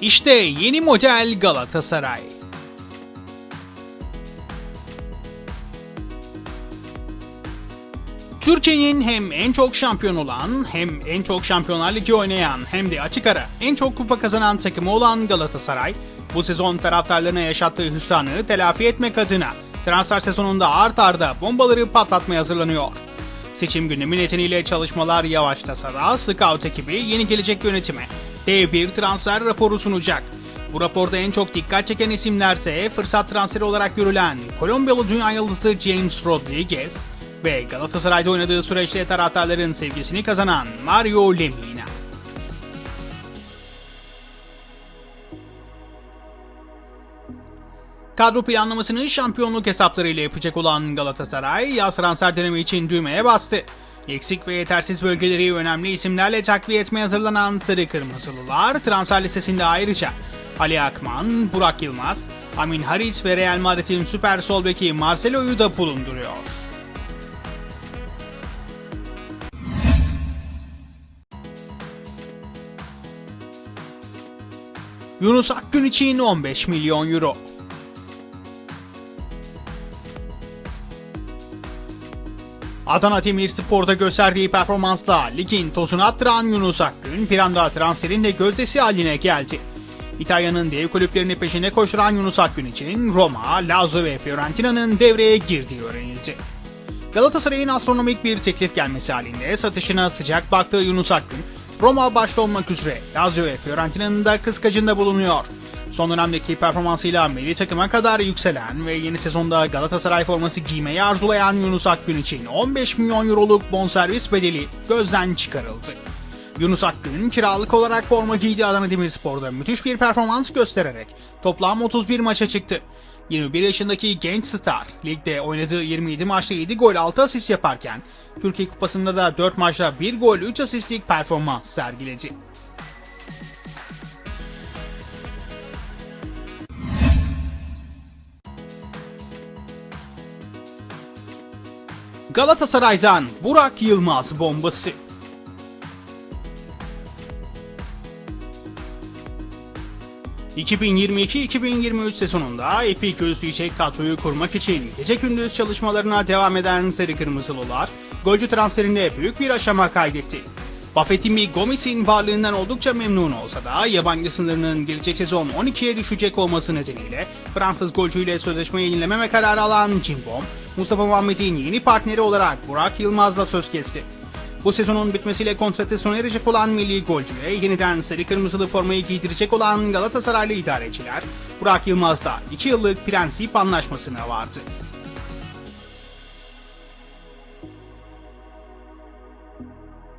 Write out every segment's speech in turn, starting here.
İşte yeni model Galatasaray. Türkiye'nin hem en çok şampiyon olan, hem en çok Şampiyonlar Ligi oynayan, hem de açık ara en çok kupa kazanan takımı olan Galatasaray, bu sezon taraftarlarına yaşattığı hüsranı telafi etmek adına transfer sezonunda art arda bombaları patlatmaya hazırlanıyor. Seçim gündemi nedeniyle çalışmalar yavaşlasa da Scout ekibi yeni gelecek yönetime dev bir transfer raporu sunacak. Bu raporda en çok dikkat çeken isimlerse fırsat transferi olarak görülen Kolombiyalı dünya yıldızı James Rodriguez ve Galatasaray'da oynadığı süreçte taraftarların sevgisini kazanan Mario Lemina. Kadro planlamasını şampiyonluk hesaplarıyla yapacak olan Galatasaray yaz transfer dönemi için düğmeye bastı. Eksik ve yetersiz bölgeleri önemli isimlerle takviye etmeye hazırlanan Sarı Kırmızılılar transfer listesinde ayrıca Ali Akman, Burak Yılmaz, Amin Harit ve Real Madrid'in süper sol beki Marcelo'yu da bulunduruyor. Yunus Akgün için 15 milyon euro. Adana Demirspor'da gösterdiği performansla ligin tozunu attıran Yunus Akgün bir anda transferin de gözdesi haline geldi. İtalya'nın dev kulüplerini peşine koşturan Yunus Akgün için Roma, Lazio ve Fiorentina'nın devreye girdiği öğrenildi. Galatasaray'ın astronomik bir teklif gelmesi halinde satışına sıcak baktığı Yunus Akgün, Roma başta olmak üzere Lazio ve Fiorentina'nın da kıskacında bulunuyor. Son dönemdeki performansıyla milli takıma kadar yükselen ve yeni sezonda Galatasaray forması giymeyi arzulayan Yunus Akgün için 15 milyon euroluk bonservis bedeli gözden çıkarıldı. Yunus Akgün kiralık olarak forma giydi Adana Demirspor'da müthiş bir performans göstererek toplam 31 maça çıktı. 21 yaşındaki genç star ligde oynadığı 27 maçta 7 gol 6 asist yaparken Türkiye Kupası'nda da 4 maçta 1 gol 3 asistlik performans sergiledi. Galatasaray'dan Burak Yılmaz bombası. ...2022-2023 sezonunda epik özleyecek kadroyu kurmak için gece gündüz çalışmalarına devam eden Sarı Kırmızılılar, golcü transferinde büyük bir aşama kaydetti. Buffett'in Gomez'in varlığından oldukça memnun olsa da yabancı sınırının gelecek sezon 12'ye düşecek olması nedeniyle Fransız golcüyle sözleşme yenilememe kararı alan Cimbom, Mustafa Muhammed'in yeni partneri olarak Burak Yılmaz'la söz kesti. Bu sezonun bitmesiyle kontratı sona erecek olan milli golcüye yeniden sarı kırmızılı formayı giydirecek olan Galatasaraylı idareciler, Burak Yılmaz'da 2 yıllık prensip anlaşmasına vardı.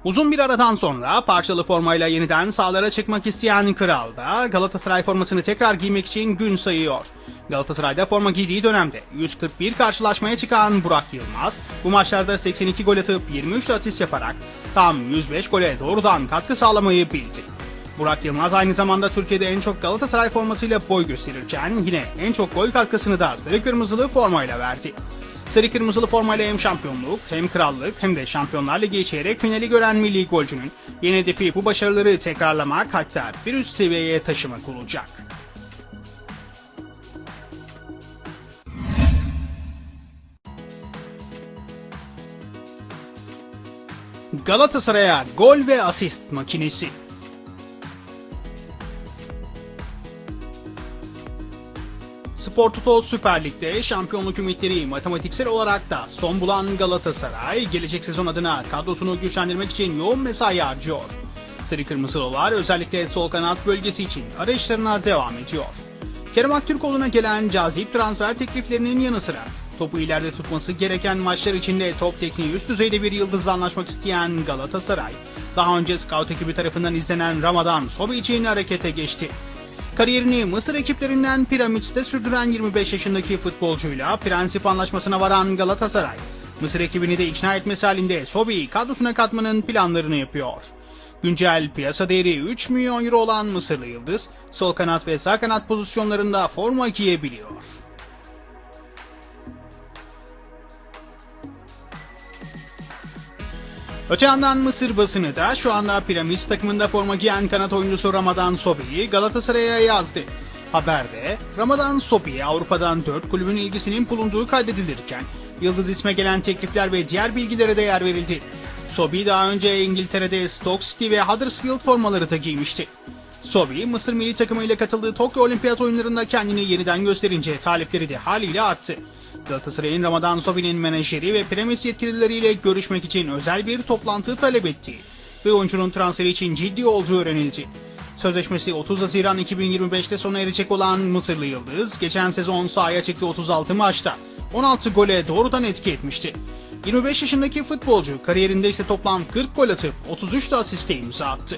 Uzun bir aradan sonra parçalı formayla yeniden sahalara çıkmak isteyen Kral da Galatasaray formasını tekrar giymek için gün sayıyor. Galatasaray'da forma giydiği dönemde 141 karşılaşmaya çıkan Burak Yılmaz bu maçlarda 82 gol atıp 23 asist yaparak tam 105 gole doğrudan katkı sağlamayı bildi. Burak Yılmaz aynı zamanda Türkiye'de en çok Galatasaray formasıyla boy gösterirken yine en çok gol katkısını da sarı kırmızılı formayla verdi. Sarı kırmızılı formayla hem şampiyonluk hem krallık hem de Şampiyonlar Ligi çeyrek finali gören milli golcünün yeni hedefi bu başarıları tekrarlamak hatta bir üst seviyeye taşımak olacak. Galatasaray'a gol ve asist makinesi. Spor Toto Süper Lig'de şampiyonluk ümitleri matematiksel olarak da son bulan Galatasaray gelecek sezon adına kadrosunu güçlendirmek için yoğun mesai harcıyor. Sarı Kırmızılılar özellikle sol kanat bölgesi için arayışlarına devam ediyor. Kerem Aktürkoğlu'na gelen cazip transfer tekliflerinin yanı sıra topu ileride tutması gereken maçlar içinde top tekniği üst düzeyde bir yıldızla anlaşmak isteyen Galatasaray, daha önce scout ekibi tarafından izlenen Ramadan Sobi için harekete geçti. Kariyerini Mısır ekiplerinden Piramit'te sürdüren 25 yaşındaki futbolcuyla prensip anlaşmasına varan Galatasaray, Mısır ekibini de ikna etmesi halinde Sobi'yi kadrosuna katmanın planlarını yapıyor. Güncel piyasa değeri 3 milyon euro olan Mısırlı Yıldız, sol kanat ve sağ kanat pozisyonlarında forma giyebiliyor. Öte yandan Mısır basını da şu anda Piramis takımında forma giyen kanat oyuncusu Ramadan Sobi'yi Galatasaray'a yazdı. Haberde Ramadan Sobi Avrupa'dan 4 kulübün ilgisinin bulunduğu kaydedilirken Yıldız isme gelen teklifler ve diğer bilgilere de yer verildi. Sobi daha önce İngiltere'de Stoke City ve Huddersfield formaları da giymişti. Sobi, Mısır milli takımıyla katıldığı Tokyo Olimpiyat oyunlarında kendini yeniden gösterince talipleri de haliyle arttı. Galatasaray'ın Ramadan Sobi'nin menajeri ve premis yetkilileriyle görüşmek için özel bir toplantı talep ettiği ve oyuncunun transferi için ciddi olduğu öğrenildi. Sözleşmesi 30 Haziran 2025'te sona erecek olan Mısırlı Yıldız, geçen sezon sahaya çıktı 36 maçta 16 gole doğrudan etki etmişti. 25 yaşındaki futbolcu kariyerinde ise toplam 40 gol atıp 33 de asiste imza attı.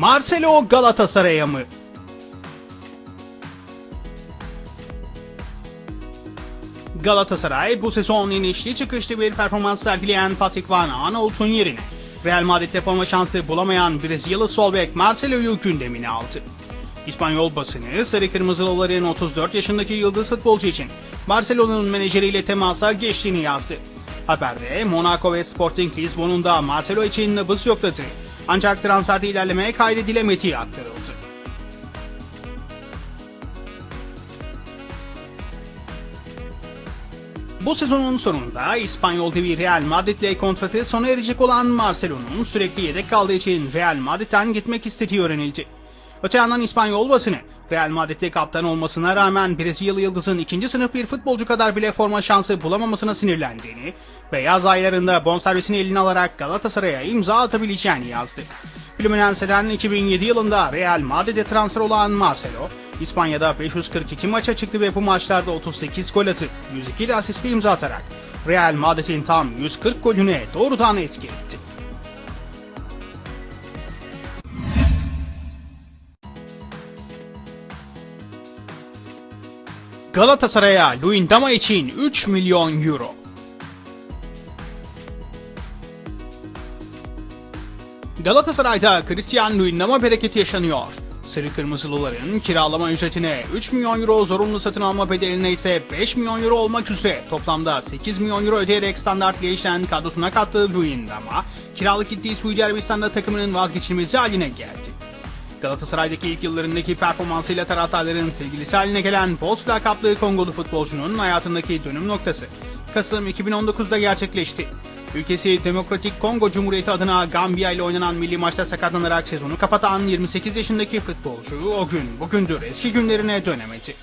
Marcelo Galatasaray'a mı? Galatasaray bu sezon inişli çıkışlı bir performans sergileyen Patrick Van Aanholt'un yerine Real Madrid'de forma şansı bulamayan Brezilyalı sol bek Marcelo'yu gündemine aldı. İspanyol basını Sarı Kırmızılıların 34 yaşındaki yıldız futbolcu için Barcelona'nın menajeriyle temasa geçtiğini yazdı. Haberde Monaco ve Sporting Lisbon'un da Marcelo için nabız yokladı. Ancak transferde ilerlemeye kaydedilemediği aktarıldı. Bu sezonun sonunda İspanyol devi Real Madrid'le kontratı sona erecek olan Marcelo'nun sürekli yedek kaldığı için Real Madrid'den gitmek istediği öğrenildi. Öte yandan İspanyol basını Real Madrid'de kaptan olmasına rağmen Brezilyalı yıldızın ikinci sınıf bir futbolcu kadar bile forma şansı bulamamasına sinirlendiğini ve yaz aylarında bonservisini eline alarak Galatasaray'a imza atabileceğini yazdı. Fluminense'den 2007 yılında Real Madrid'e transfer olan Marcelo, İspanya'da 542 maça çıktı ve bu maçlarda 38 gol atıp 102 de asiste imza atarak Real Madrid'in tam 140 golüne doğrudan etki etti. Galatasaray'a Luyendama için 3 milyon euro. Galatasaray'da Christian Luyendama bereketi yaşanıyor. Sarı Kırmızılıların kiralama ücretine 3 milyon euro zorunlu satın alma bedeline ise 5 milyon euro olmak üzere toplamda 8 milyon euro ödeyerek standart gelişen kadrosuna kattığı Luyendama, kiralık gittiği Suudi Arabistan'da takımının vazgeçilmezi haline geldi. Galatasaray'daki ilk yıllarındaki performansıyla taraftarların sevgilisi haline gelen Boz lakaplı Kongolu futbolcunun hayatındaki dönüm noktası Kasım 2019'da gerçekleşti. Ülkesi Demokratik Kongo Cumhuriyeti adına Gambiya ile oynanan milli maçta sakatlanarak sezonu kapatan 28 yaşındaki futbolcu o gün bugündür eski günlerine dönemedi.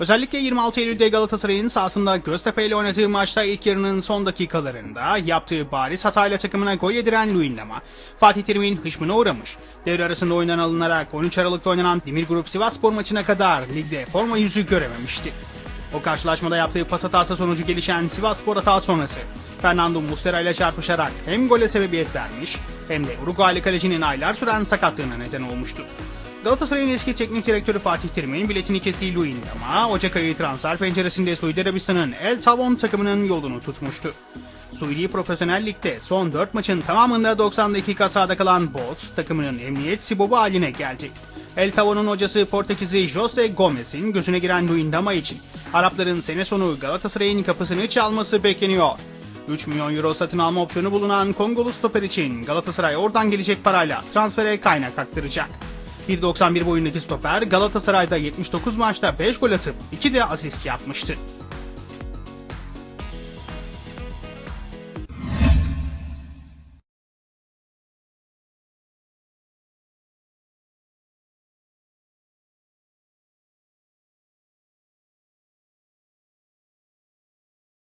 Özellikle 26 Eylül'de Galatasaray'ın sahasında Göztepe ile oynadığı maçta ilk yarının son dakikalarında yaptığı bariz hatayla takımına gol yediren Luyendama, Fatih Terim'in hışmına uğramış. Devre arasında oyundan alınarak 13 Aralık'ta oynanan Demir Grup Sivasspor maçına kadar ligde forma yüzü görememişti. O karşılaşmada yaptığı pas hatası sonucu gelişen Sivasspor hata sonrası Fernando Muslera ile çarpışarak hem gole sebebiyet vermiş hem de Uruguaylı kalecinin aylar süren sakatlığına neden olmuştu. Galatasaray'ın eski teknik direktörü Fatih Terim'in biletini kestiği Luyendama, Ocak ayı transfer penceresinde Suudi Arabistan'ın El Tavon takımının yolunu tutmuştu. Suudi Profesyonel Lig'de son 4 maçın tamamında 90 dakika sahada kalan Boz, takımının emniyet sibobu haline geldi. El Tavon'un hocası Portekizli Jose Gomez'in gözüne giren Luyendama için Arapların sene sonu Galatasaray'ın kapısını çalması bekleniyor. 3 milyon euro satın alma opsiyonu bulunan Kongolu stoper için Galatasaray oradan gelecek parayla transfere kaynak aktaracak. 1.91 boyundaki stoper Galatasaray'da 79 maçta 5 gol atıp 2 de asist yapmıştı.